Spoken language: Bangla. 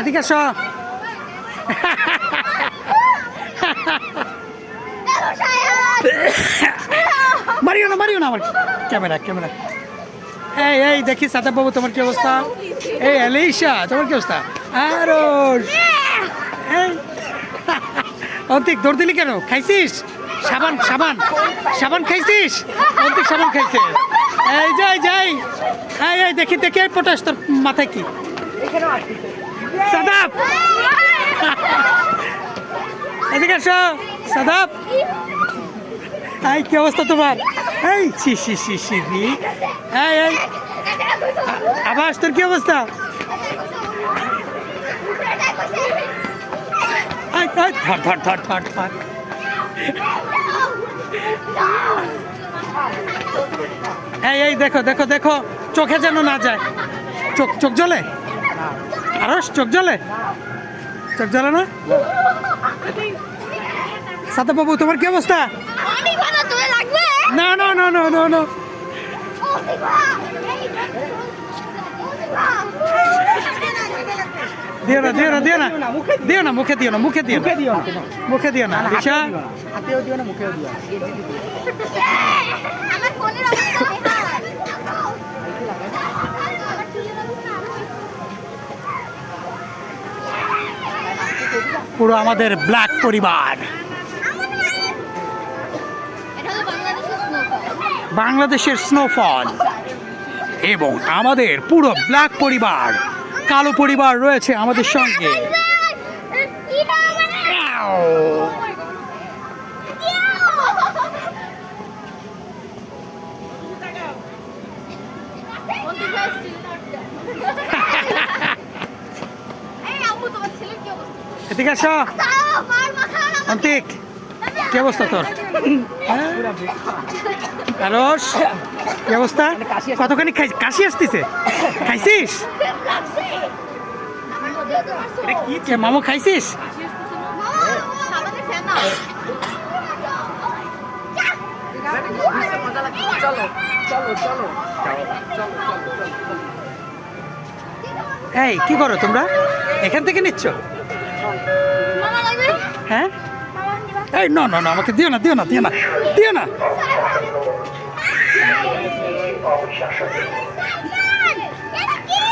এদিকে আসো। মারিও এই দেখি সাদা বাবু তোমার কি অবস্থা? এই এলিশা তোমার কি অবস্থা? আরও এই অন্তিক, দৌড় দিলি কেন? খাইছিস? সাবান সাবান। সাবান খাইছিস? অন্তিক সাবান খাইছে। এই যাই যাই এই। এই দেখি দেখি পটাশ, তোর মাথায় কি? সাদাব! এদিকে আসো, সাদাব! এই, কি অবস্থা তোমার? এই সি সি সি সি। এই এই। আবাস, তোর কি অবস্থা? এই, এই, ধর ধর ধর ধর ধর। এই এই দেখো দেখো দেখো চোখে যেন না যায়। চোখ চোখ জ্বলে? আরস চোখ জ্বলে? চোখ জ্বলে না? সাথে বাবু তোমার কি অবস্থা? না না না না না না। দিও না দিও না দিও না। দিও না মুখে দিও না মুখে দিও না দিও না। মুখে দিও না। দিশা? হাতেও দিও না মুখেও দিও আমার ফোনের পুরো আমাদের ব্ল্যাক পরিবার। বাংলাদেশের স্নোফল বাংলাদেশের স্নোফল এবং আমাদের পুরো ব্ল্যাক পরিবার। কালো পরিবার রয়েছে আমাদের সঙ্গে। এদিকে আসো তাও মার মাথা। অন্তিক। কি অবস্থা তোর? কারস কি অবস্থা? কতখানি খাই কাশি আসতেছে? খাইছিস? মামু খাইছিস? এই কি করো তোমরা? এখান থেকে নিচ্ছ? হ্যাঁ? এই না না না আমাকে দিও না দিও না দিও না দিও না কি